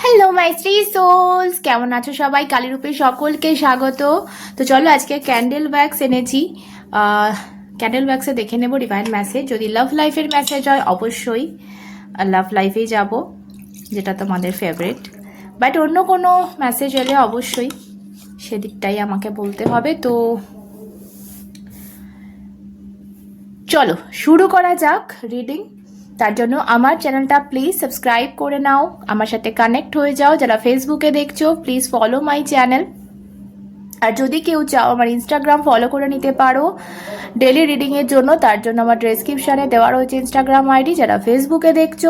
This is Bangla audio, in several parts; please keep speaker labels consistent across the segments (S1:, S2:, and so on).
S1: হ্যালো মাই থ্রি সোলস কেমন আছো সবাই? কালীরূপে সকলকে স্বাগত। তো চলো আজকে ক্যান্ডেল ওয়্যাক্স এনেছি। ক্যান্ডেল ওয়্যাক্সে দেখে নেব ডিভাইন মেসেজ যদি লাভ লাইফের মেসেজ হয়, অবশ্যই লাভ লাইফেই যাব, যেটা তোমাদের ফেভারিট বাট অন্য কোনো মেসেজ এলে অবশ্যই সেদিকটাই আমাকে বলতে হবে। তো চলো, শুরু করা যাক রিডিং তার জন্য আমার চ্যানেলটা প্লিজ সাবস্ক্রাইব করে নাও। আমার সাথে কানেক্ট হয়ে যাও। যারা ফেসবুকে দেখছ প্লিজ ফলো মাই চ্যানেল আর যদি কেউ চাও আমার ইনস্টাগ্রাম ফলো করে নিতে পারো। ডেলি রিডিংয়ের জন্য তার জন্য আমার ডেসক্রিপশানে দেওয়া রয়েছে ইনস্টাগ্রাম আইডি যারা ফেসবুকে দেখছ,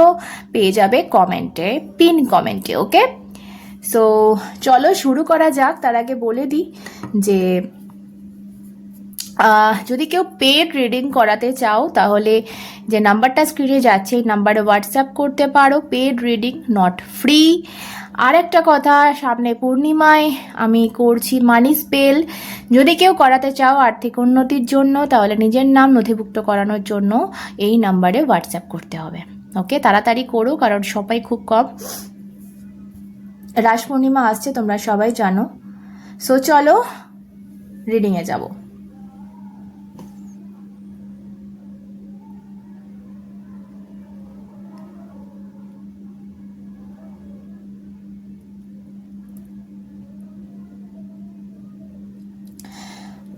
S1: পেয়ে যাবে কমেন্টে পিন কমেন্টে ওকে সো চলো শুরু করা যাক। তার আগে বলে দিই যে যদি কেউ পেড রিডিং করাতে চাও, তাহলে যে নাম্বারটা স্ক্রিনে যাচ্ছে, এই নাম্বারে হোয়াটসঅ্যাপ করতে পারো পেড রিডিং নট ফ্রি আর একটা কথা, সামনে পূর্ণিমায় আমি করছি মানি স্পেল যদি কেউ করাতে চাও আর্থিক উন্নতির জন্য, তাহলে নিজের নাম নথিভুক্ত করানোর জন্য এই নাম্বারে হোয়াটসঅ্যাপ করতে হবে। ওকে তাড়াতাড়ি করো, কারণ সবাই খুব কম। রাস পূর্ণিমা আসছে, তোমরা সবাই জানো। সো চলো রিডিংয়ে যাব।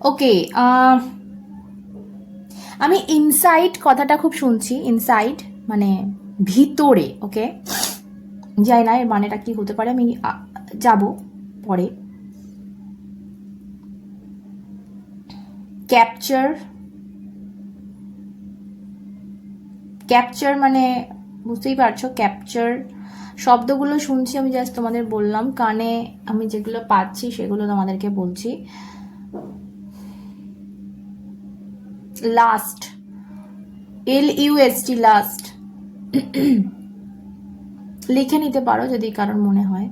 S1: ওকে আমি ইনসাইড কথাটা খুব শুনছি ইনসাইড মানে ভিতরে ওকে যাই না এর মানেটা কি হতে পারে, আমি যাব পরে। ক্যাপচার ক্যাপচার মানে বুঝতেই পারছ ক্যাপচার শব্দগুলো শুনছি, আমি জাস্ট তোমাদের বললাম, কানে আমি যেগুলো পাচ্ছি সেগুলো তোমাদেরকে বলছি। লাস্ট এল ইউএসটি লাস্ট লিখে নিতে পারো যদি কারোর মনে হয়।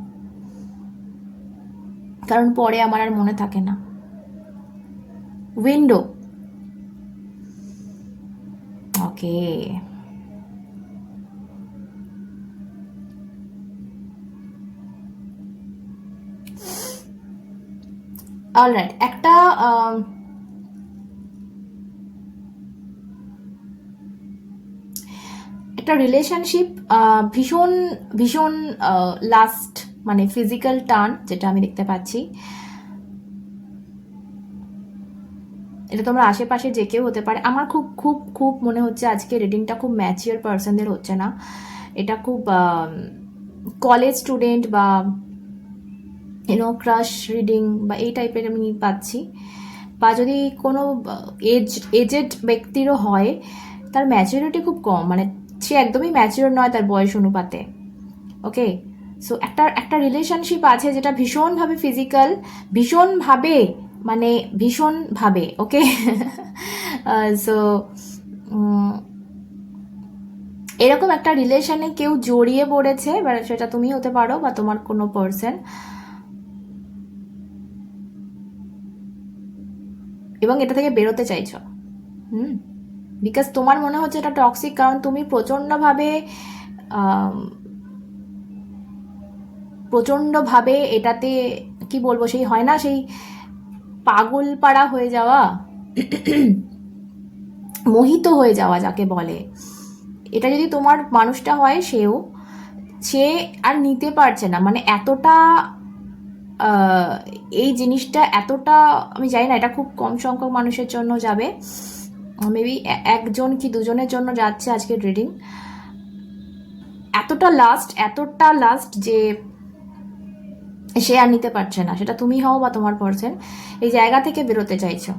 S1: কারণ পরে আমার আর মনে থাকে না। উইন্ডো ওকে অলরাইট একটা একটা রিলেশনশিপ ভীষণ ভীষণ লাস্ট মানে ফিজিক্যাল টার্ন যেটা আমি দেখতে পাচ্ছি। এটা তোমরা আশেপাশে যে কেউ হতে পারে। আমার খুব খুব খুব মনে হচ্ছে আজকে রিডিংটা খুব ম্যাচিওর পার্সনদের হচ্ছে না। এটা খুব কলেজ স্টুডেন্ট বা ইউনো ক্রাশ রিডিং বা এই টাইপের আমি পাচ্ছি। বা যদি কোনো এজ এজেড ব্যক্তিরও হয়, তার ম্যাচুরিটি খুব কম। মানে সে একদমই ম্যাচিওর নয় তার বয়স অনুপাতে ওকে সো একটা একটা রিলেশনশিপ আছে যেটা ভীষণভাবে ফিজিক্যাল ভীষণভাবে মানে ভীষণভাবে ওকে সো এরকম একটা রিলেশনে কেউ জড়িয়ে পড়েছে বা সেটা তুমি হতে পারো বা তোমার কোনো পার্সন এবং এটা থেকে বেরোতে চাইছো, হুম? বিকজ তোমার মনে হচ্ছে এটা টক্সিক কারণ তুমি প্রচণ্ডভাবে প্রচণ্ডভাবে এটাতে, কি বলব, সেই হয় না, সেই পাগল পাড়া হয়ে যাওয়া, মোহিত হয়ে যাওয়া যাকে বলে। এটা যদি তোমার মানুষটা হয়, সেও, সে আর নিতে পারছে না। মানে এতটা এই জিনিসটা এতটা, আমি জানি না, এটা খুব কম সংখ্যক মানুষের জন্য যাবে। মেবি একজন কি দুজনের জন্য যাচ্ছে আজকের রিডিং এতটা লাস্ট এতটা লাস্ট যে সে আর নিতে পারছে না। সেটা তুমি হও বা তোমার পার্সন এই জায়গা থেকে বেরোতে চাইছো।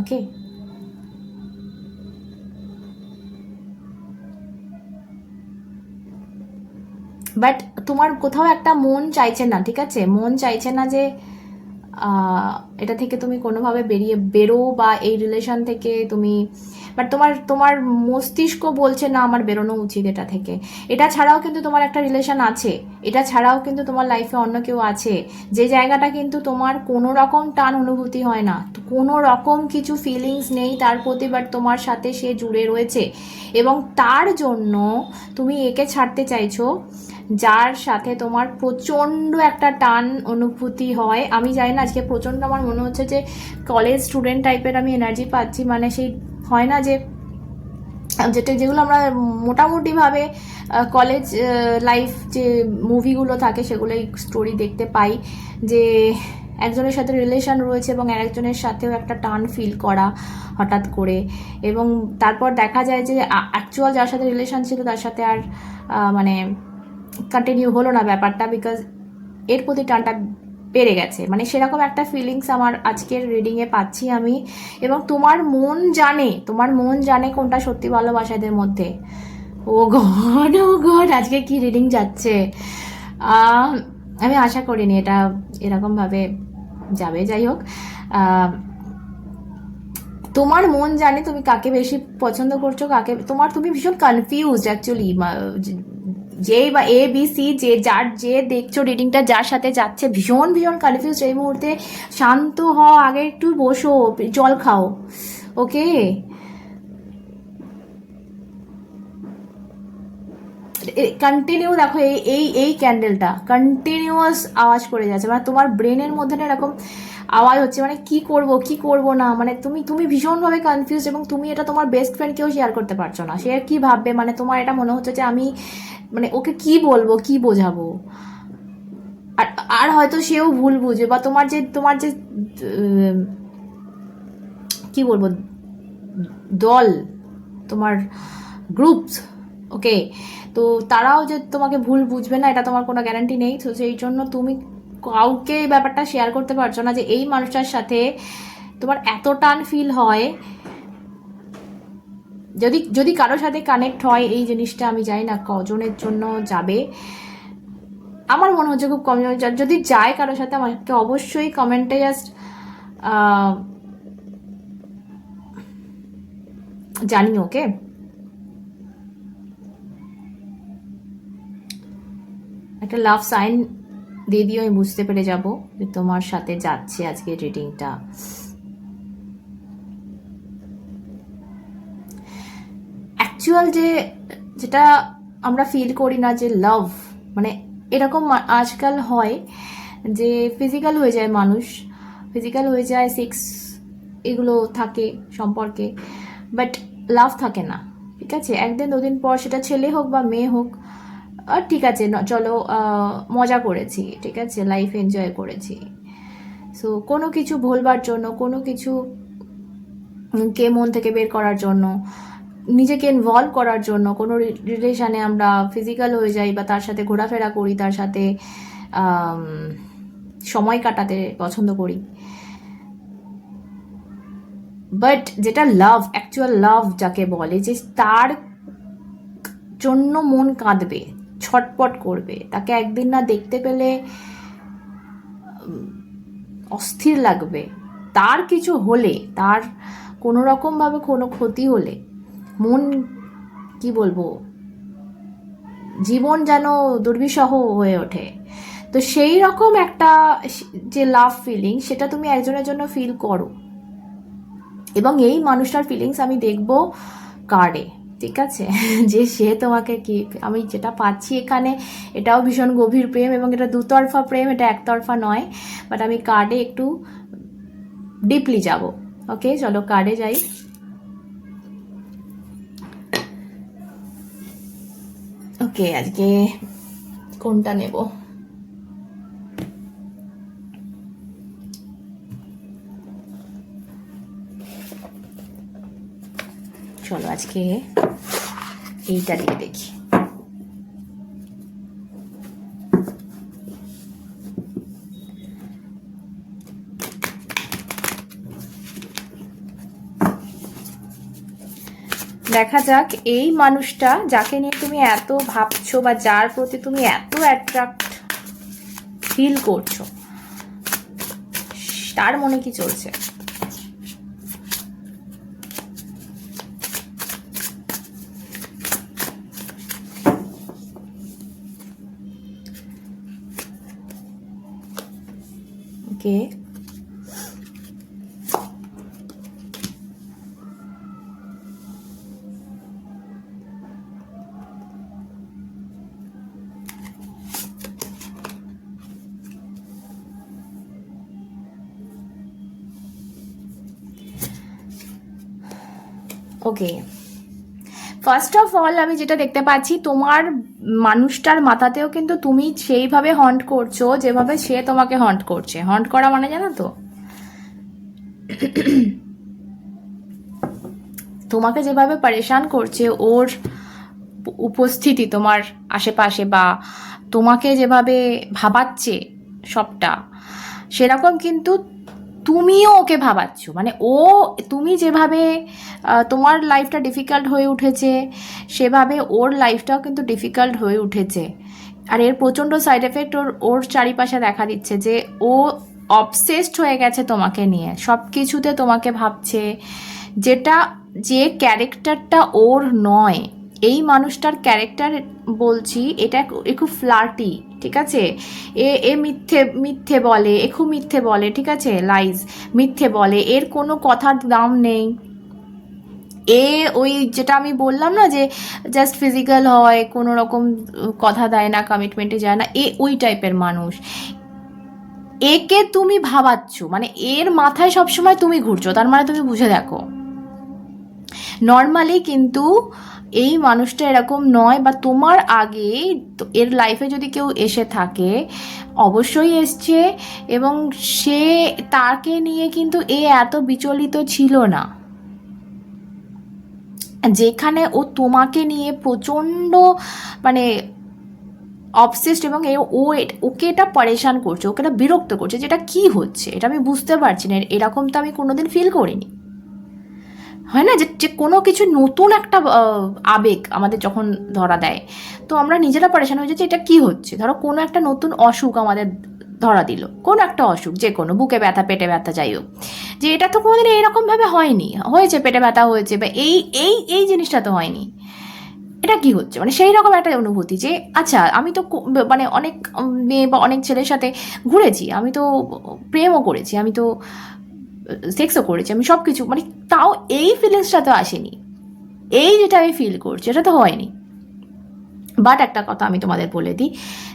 S1: ওকে বাট তোমার কোথাও একটা মন চাইছে না, ঠিক আছে? মন চাইছে না যে এটা থেকে তুমি কোনোভাবে বেরিয়ে বেরো বা এই রিলেশন থেকে তুমি বাট তোমার তোমার মস্তিষ্ক বলছে, না, আমার বেরোনো উচিত এটা থেকে। এটা ছাড়াও কিন্তু তোমার একটা রিলেশন আছে। এটা ছাড়াও কিন্তু তোমার লাইফে অন্য কেউ আছে। যে জায়গাটা কিন্তু তোমার কোনো রকম টান অনুভূতি হয় না। কোনো রকম কিছু ফিলিংস নেই তার প্রতি বাট তোমার সাথে সে জুড়ে রয়েছে। এবং তার জন্য তুমি একে ছাড়তে চাইছো যার সাথে তোমার প্রচণ্ড একটা টান অনুভূতি হয়। আমি জানি না, আজকে প্রচণ্ড আমার মনে হচ্ছে যে কলেজ স্টুডেন্ট টাইপের আমি এনার্জি পাচ্ছি। মানে সেই হয় না যে, যেটা, যেগুলো আমরা মোটামুটিভাবে কলেজ লাইফ যে মুভিগুলো থাকে, সেগুলোই স্টোরি দেখতে পাই। যে একজনের সাথে রিলেশন রয়েছে এবং আরেকজনের সাথেও একটা টান ফিল করা হঠাৎ করে। এবং তারপর দেখা যায় যে অ্যাকচুয়াল যার সাথে রিলেশন ছিল, তার সাথে আর মানে কন্টিনিউ হলো না ব্যাপারটা বিকজ এর প্রতি টানটা বেড়ে গেছে। মানে সেরকম একটা ফিলিংস আমার আজকের রিডিংয়ে পাচ্ছি আমি। এবং তোমার মন জানে, তোমার মন জানে কোনটা সত্যি ভালোবাসা এদের মধ্যে। ও গড ও গড, আজকে কি রিডিং যাচ্ছে? আমি আশা করিনি এটা এরকমভাবে যাবে। যাই হোক তোমার মন জানে তুমি কাকে বেশি পছন্দ করছ, কাকে তোমার তুমি ভীষণ কনফিউজ অ্যাকচুয়ালি যে বা এ বি সি যে যার যে দেখছ রিডিংটা যার সাথে যাচ্ছে, ভীষণ ভীষণ কনফিউজ এই মুহূর্তে। শান্ত হও, আগে একটু বসো, জল খাও ওকে কন্টিনিউ দেখো, এই এই এই ক্যান্ডেলটা কন্টিনিউয়াস আওয়াজ করে যাচ্ছে। মানে তোমার ব্রেনের মধ্যে না এরকম আওয়াজ হচ্ছে মানে কি করব কি করব না? মানে তুমি তুমি ভীষণভাবে কনফিউজ এবং তুমি এটা তোমার বেস্ট ফ্রেন্ডকেও শেয়ার করতে পারছ না। সে কি ভাববে? মানে তোমার এটা মনে হচ্ছে যে আমি মানে ওকে কি বলব, কি বোঝাবো? আর আর হয়তো সেও ভুল বুঝবে বা তোমার যে তোমার যে কি বলব, দল, তোমার গ্রুপস ওকে তো তারাও যে তোমাকে ভুল বুঝবে না, এটা তোমার কোনো গ্যারান্টি নেই। তো সেই জন্য তুমি কাউকে এই ব্যাপারটা শেয়ার করতে পারছ না যে এই মানুষটার সাথে তোমার এত টান ফিল হয়। যদি যদি কারোর সাথে কানেক্ট হয়, এই জিনিসটা আমি জানি না কজনের জন্য যাবে। আমার মনে হচ্ছে খুব কম যদি যায় কারোর সাথে, আমাকে অবশ্যই কমেন্টে জাস্ট জানি ওকে একটা লাভ সাইন দিয়ে দিও, আমি বুঝতে পেরে যাব যে তোমার সাথে যাচ্ছে আজকে রিডিংটা অ্যাকচুয়াল যে, যেটা আমরা ফিল করি না যে লাভ মানে এরকম আজকাল হয় যে ফিজিক্যাল হয়ে যায় মানুষ ফিজিক্যাল হয়ে যায় সেক্স এগুলো থাকে সম্পর্কে বাট লাভ থাকে না, ঠিক আছে? একদিন দুদিন পর সেটা ছেলে হোক বা মেয়ে হোক ঠিক আছে চলো মজা করেছি, ঠিক আছে লাইফ এনজয় করেছি। সো কোনো কিছু ভুলবার জন্য, কোনো কিছু কে মন থেকে বের করার জন্য, নিজেকে ইনভলভ করার জন্য, কোনো রিলেশনে আমরা ফিজিক্যাল হয়ে যাই বা তার সাথে ঘোরাফেরা করি, তার সাথে সময় কাটাতে পছন্দ করি। বাট যেটা লাভ অ্যাকচুয়াল লাভ যাকে বলে, যে তার জন্য মন কাঁদবে। ছটপট করবে। তাকে একদিন না দেখতে পেলে অস্থির লাগবে। তার কিছু হলে, তার কোনো রকমভাবে কোনো ক্ষতি হলে, মন, কি বলব, জীবন যেন দুর্বিষহ হয়ে ওঠে। তো সেই রকম একটা যে লাভ ফিলিং সেটা তুমি একজনের জন্য ফিল করো। এবং এই মানুষটার ফিলিংস আমি দেখব কার্ডে ঠিক আছে? যে সে তোমাকে কি, আমি যেটা পাচ্ছি এখানে, এটাও ভীষণ গভীর প্রেম এবং এটা দুতরফা প্রেম, এটা একতরফা নয়। বাট আমি কার্ডে একটু ডিপলি যাব। ওকে চলো কার্ডে যাই। ওকে আজকে কোনটা নেব? চলো আজকে এইটা দিয়ে দেখি। দেখা যাক এই মানুষটা যাকে নিয়ে তুমি এত ভাবছ বা যার প্রতি তুমি এত অ্যাট্রাক্ট ফিল করছ, তার মনে কি চলছে? 이게. 오케이. ফার্স্ট অফ অল আমি যেটা দেখতে পাচ্ছি, তোমার মানুষটার মাথাতেও কিন্তু তুমি সেইভাবে হন্ট করছ, যেভাবে সে তোমাকে হন্ট করছে। হন্ট করা মানে জানো তো? তোমাকে যেভাবে পরেশান করছে, ওর উপস্থিতি, তোমার আশেপাশে বা তোমাকে যেভাবে ভাবাচ্ছে সবটা, সেরকম কিন্তু তুমিও ওকে ভাবাচ্ছ। মানে ও, তুমি যেভাবে তোমার লাইফটা ডিফিকাল্ট হয়ে উঠেছে, সেভাবে ওর লাইফটাও কিন্তু ডিফিকাল্ট হয়ে উঠেছে। আর এর প্রচণ্ড সাইড এফেক্ট ওর ওর চারিপাশে দেখা দিচ্ছে যে ও অবসেসড হয়ে গেছে তোমাকে নিয়ে। সব কিছুতে তোমাকে ভাবছে যেটা, যে ক্যারেক্টারটা ওর নয়, এই মানুষটার ক্যারেক্টার বলছি, এটা একটু ফ্লার্টি ঠিক আছে? এ এ মিথ্যে মিথ্যে বলে, এ খুব মিথ্যে বলে, ঠিক আছে? লাইজ মিথ্যে বলে, এর কোনো কথার দাম নেই। এ ওই যেটা আমি বললাম না যে জাস্ট ফিজিক্যাল হয়, কোনো রকম কথা দেয় না কমিটমেন্টে যায় না, এ ওই টাইপের মানুষ। একে তুমি ভাবাচ্ছ মানে এর মাথায় সবসময় তুমি ঘুরছো, তার মানে তুমি বুঝে দেখো। নর্মালি কিন্তু এই মানুষটা এরকম নয় বা তোমার আগে এর লাইফে যদি কেউ এসে থাকে, অবশ্যই এসছে এবং সে তাকে নিয়ে কিন্তু এ এত বিচলিত ছিল না। যেখানে ও তোমাকে নিয়ে প্রচণ্ড মানে অবসেসড এবং ও ওকে এটা পরেশান করছে, ওকে এটা বিরক্ত করছে, যেটা কি হচ্ছে, এটা আমি বুঝতে পারছি না, এরকম তো আমি কোনোদিন ফিল করিনি। হয় না যে যে কোনো কিছু নতুন একটা আবেগ আমাদের যখন ধরা দেয়, তো আমরা নিজেরা পরেশান হয়ে যাচ্ছি, এটা কি হচ্ছে? ধরো কোনো একটা নতুন অসুখ আমাদের ধরা দিল, কোনো একটা অসুখ, যে কোনো, বুকে ব্যথা, পেটে ব্যথা, যাই হোক। যে এটা তো কোনোদিন এইরকমভাবে হয়নি, হয়েছে পেটে ব্যথা হয়েছে, বা এই এই এই জিনিসটা তো হয়নি। এটা কি হচ্ছে? মানে সেই রকম একটা অনুভূতি যে আচ্ছা আমি তো মানে অনেক মেয়ে বা অনেক ছেলের সাথে ঘুরেছি, আমি তো প্রেমও করেছি, আমি তো সেক্সও করেছি। আমি সব কিছু মানে তাও এই ফিলিংসটা তো আসেনি। এই যেটা আমি ফিল করছি এটা তো হয়নি। বাট একটা কথা আমি তোমাদের বলে দিই,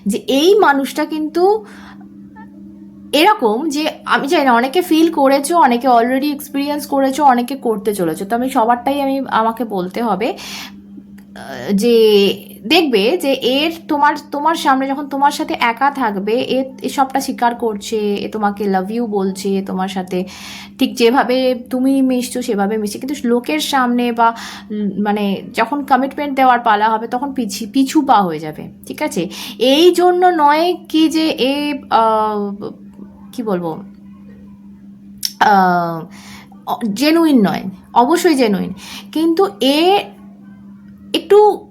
S1: যে এই মানুষটা কিন্তু এরকম যে আমি জানি না, অনেকে ফিল করেছ, অনেকে অলরেডি এক্সপিরিয়েন্স করেছ, অনেকে করতে চলেছো। তো আমি সবারটাই আমি, আমাকে বলতে হবে। যে দেখবে যে এর তোমার তোমার সামনে যখন তোমার সাথে একা থাকবে, এ সবটা স্বীকার করছে, এ তোমাকে লাভ ইউ বলছে তোমার সাথে ঠিক যেভাবে তুমি মিশছো, সেভাবে মিশছে। কিন্তু লোকের সামনে বা মানে যখন কমিটমেন্ট দেওয়ার পালা হবে, তখন পিছি, পিছু পা হয়ে যাবে, ঠিক আছে? এই জন্য নয় কি যে এ কি বলব? জেনুইন নয়, অবশ্যই জেনুইন কিন্তু এ একটু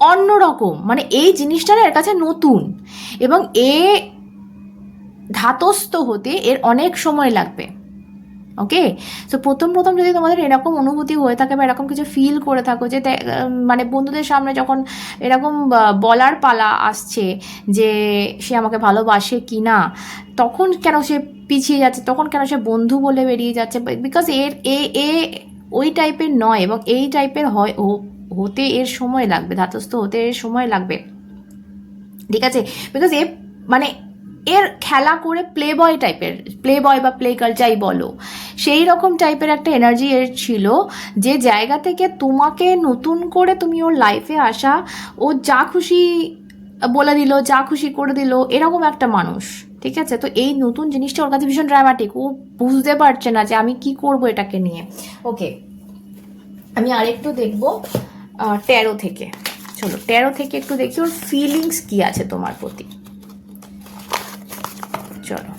S1: অন্যরকম মানে এই জিনিসটা না এর কাছে নতুন। এবং এ ধাতস্থ হতে এর অনেক সময় লাগবে। ওকে? সো প্রথম প্রথম যদি তোমাদের এরকম অনুভূতি হয়ে থাকে বা এরকম কিছু ফিল করে থাকো যে মানে বন্ধুদের সামনে যখন এরকম বলার পালা আসছে যে সে আমাকে ভালোবাসে কি না তখন কেন সে পিছিয়ে যাচ্ছে? তখন কেন সে বন্ধু বলে বেরিয়ে যাচ্ছে? বিকজ এর, এ এ ওই টাইপের নয় এবং এই টাইপের হয় ও হতে এর সময় লাগবে, ধাতস্থ হতে এর সময় লাগবে। ঠিক আছে? বিকজ এ মানে এর খেলা করে প্লে বয় টাইপের প্লে বয় বা প্লে গার্ল যাই বলো, সেই রকম টাইপের একটা এনার্জি এর ছিল যে জায়গা থেকে তোমাকে নতুন করে তুমি ওর লাইফে আসা, ও যা খুশি বলে দিল, যা খুশি করে দিল, এরকম একটা মানুষ। ঠিক আছে? তো এই নতুন জিনিসটা ওর কাছে ভীষণ ড্রামাটিক ও বুঝতে পারছে না যে আমি কি করব এটাকে নিয়ে। ওকে আমি আরেকটু দেখব। টেরো থেকে। চলো টেরো থেকে একটু দেখি ওর ফিলিংস কি আছে তোমার প্রতি। চলো।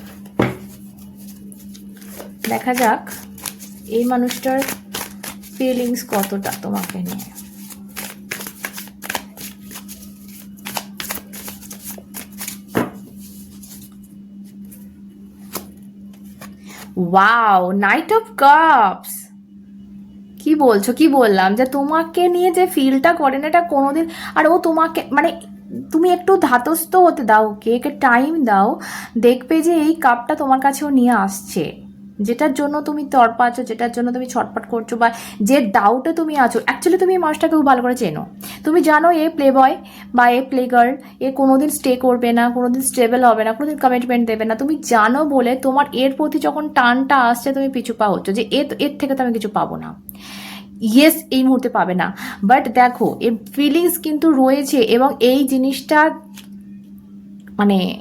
S1: দেখা যাক এই মানুষটার ফিলিংস কতটা তোমাকে নিয়ে। ওয়াও নাইট অফ কাপস বলছো? কি বললাম? যে তোমাকে নিয়ে যে ফিলটা করেন এটা কোনোদিন আর ও তোমাকে মানে তুমি একটু ধাতস্থ হতে দাও ওকে একে টাইম দাও। দেখবে যে এই কাপটা তোমার কাছেও নিয়ে আসছে। যেটার জন্য তুমি তড়পাচ্ছ, যেটার জন্য তুমি ছটপট করছ বা যে ডাউটে তুমি আছো। অ্যাকচুয়ালি তুমি এই মানুষটাকে খুব ভালো করে চেনো। তুমি জানো এ প্লে বয় বা এ প্লে গার্ল এ কোনোদিন স্টে করবে না, কোনোদিন স্টেবল হবে না, কোনোদিন কমিটমেন্ট দেবে না। তুমি জানো বলে তোমার এর প্রতি যখন টানটা আসছে, তুমি পিছু পা হচ্ছ যে এর থেকে তো আমি কিছু পাবো না। ইয়েস এই মুহূর্তে পাবে না। বাট দেখো, এর ফিলিংস কিন্তু রয়েছে এবং এই জিনিসটা মানে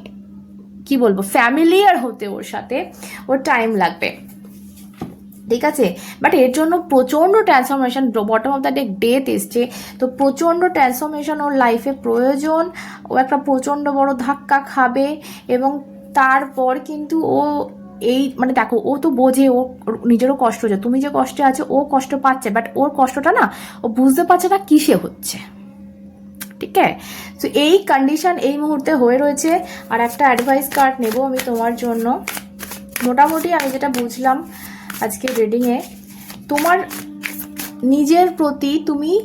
S1: কি বলব ফ্যামিলিয়ার হতে ওর সাথে ওর টাইম লাগবে। ঠিক আছে? বাট এর জন্য প্রচণ্ড transformation bottom of the day death এসছে। তো প্রচণ্ড ট্রান্সফরমেশন ওর লাইফে প্রয়োজন। ও একটা প্রচণ্ড বড় ধাক্কা খাবে এবং তারপর কিন্তু ও এই মানে দেখো, ও তো বোঝে, ও নিজেরও কষ্ট হচ্ছে। তুমি যে কষ্টে আছে, ও কষ্ট পাচ্ছে বাট ওর কষ্টটা না, ও বুঝতে পারছে না কিসে হচ্ছে। ঠিক আছে? তো এই কন্ডিশন এই মুহূর্তে হয়ে রয়েছে, আর একটা অ্যাডভাইস কার্ড নেব আমি তোমার জন্য। মোটামুটি আমি যেটা বুঝলাম আজকে রিডিংয়ে তোমার নিজের প্রতি তুমি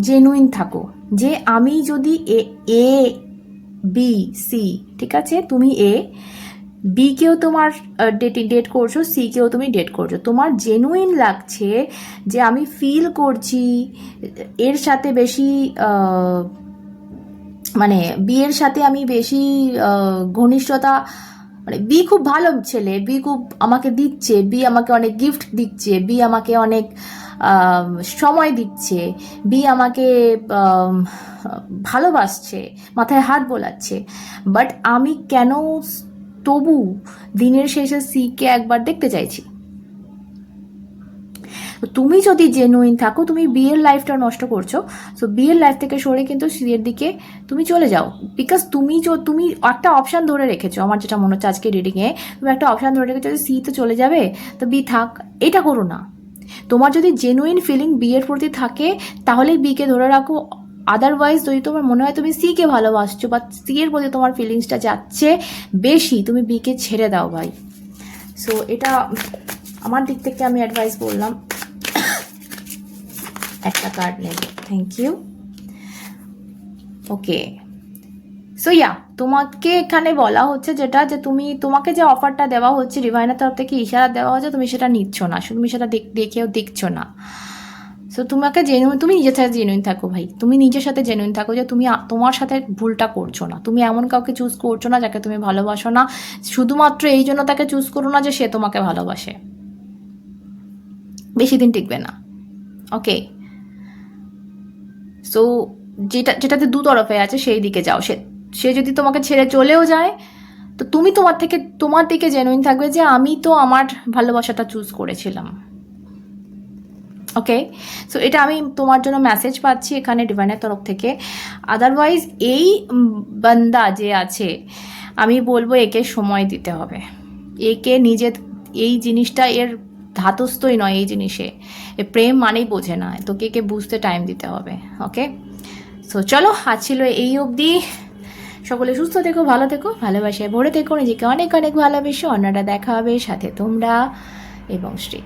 S1: জেনুইন থাকো। যে আমি যদি এ এ বি সি ঠিক আছে? তুমি এ বি কেও তোমার ডেটিং ডেট করছ সি কেও তুমি ডেট করছ। তোমার জেনুইন লাগছে যে আমি ফিল করছি, এর সাথে বেশি মানে বিয়ের সাথে আমি বেশি ঘনিষ্ঠতা মানে বি খুব ভালো ছেলে বি খুব আমাকে দিচ্ছে বি আমাকে অনেক গিফট দিচ্ছে বি আমাকে অনেক সময় দিচ্ছে বি আমাকে ভালোবাসছে, মাথায় হাত বোলাচ্ছে। বাট আমি কেন তবু দিনের শেষে সিকে একবার দেখতে চাইছি। তুমি যদি জেনুইন থাকো, তুমি বিয়ের লাইফটা নষ্ট করছ সো বিয়ের লাইফ থেকে সরে কিন্তু সিয়ের দিকে তুমি চলে যাও। বিকজ তুমি তুমি একটা অপশান ধরে রেখেছো, আমার যেটা মনে হচ্ছে আজকে রিডিংয়ে তুমি একটা অপশান ধরে রেখেছো যে সি তো চলে যাবে, তো বি থাক, এটা করো না। তোমার যদি জেনুইন ফিলিং বিয়ের প্রতি থাকে তাহলেই বিকে ধরে রাখো আদারওয়াইজ যদি তোমার মনে হয় তুমি সিকে ভালোবাসছো বা সি এর প্রতি তোমার ফিলিংসটা যাচ্ছে বেশি, তুমি বিকে ছেড়ে দাও ভাই। সো এটা আমার দিক থেকে আমি অ্যাডভাইস বললাম। একটা কার্ড নেব। Thank you okay so yeah তোমাকে এখানে বলা হচ্ছে যেটা যে তুমি, তোমাকে যে অফারটা দেওয়া হচ্ছে রিভাইনের তরফ থেকে ইশারা দেওয়া হচ্ছে, তুমি সেটা নিচ্ছ না। তুমি সেটা দেখ- দেখেও দেখছ না। সো তোমাকে জেনুইন তুমি নিজের সাথে জেনুইন থাকো ভাই। তুমি নিজের সাথে জেনুইন থাকো যে তুমি তোমার সাথে ভুলটা করছ না। তুমি এমন কাউকে চুজ করছ না যাকে তুমি ভালোবাসো না। শুধুমাত্র এই জন্য তাকে চুজ করো না যে সে তোমাকে ভালোবাসে। বেশি দিন টিকবে না। ওকে সো যেটা, যেটাতে দু তরফে আছে সেই দিকে যাও। সে সে যদি তোমাকে ছেড়ে চলেও যায়, তো তুমি তোমার থেকে, তোমার দিকে জেনুইন থাকবে যে আমি তো আমার ভালোবাসাটা চুজ করেছিলাম। ওকে সো এটা আমি তোমার জন্য মেসেজ পাচ্ছি এখানে ডিভাইনের তরফ থেকে। আদারওয়াইজ এই বান্দা যে আছে, আমি বলব একে সময় দিতে হবে। একে নিজে, এই জিনিসটা এর ধাতস্থই নয় এই জিনিসে। এ প্রেম মানেই বোঝে না। তোকে একে বুঝতে টাইম দিতে হবে। ওকে সো চলো, আজ ছিল এই অবধি। সকলে সুস্থ থেকো, ভালো থেকো, ভালোবাসায় ভরে থেকো। নিজেকে অনেক অনেক ভালোবেসো। অন্যটা দেখা হবে, সাথে তোমরা এবং শ্রী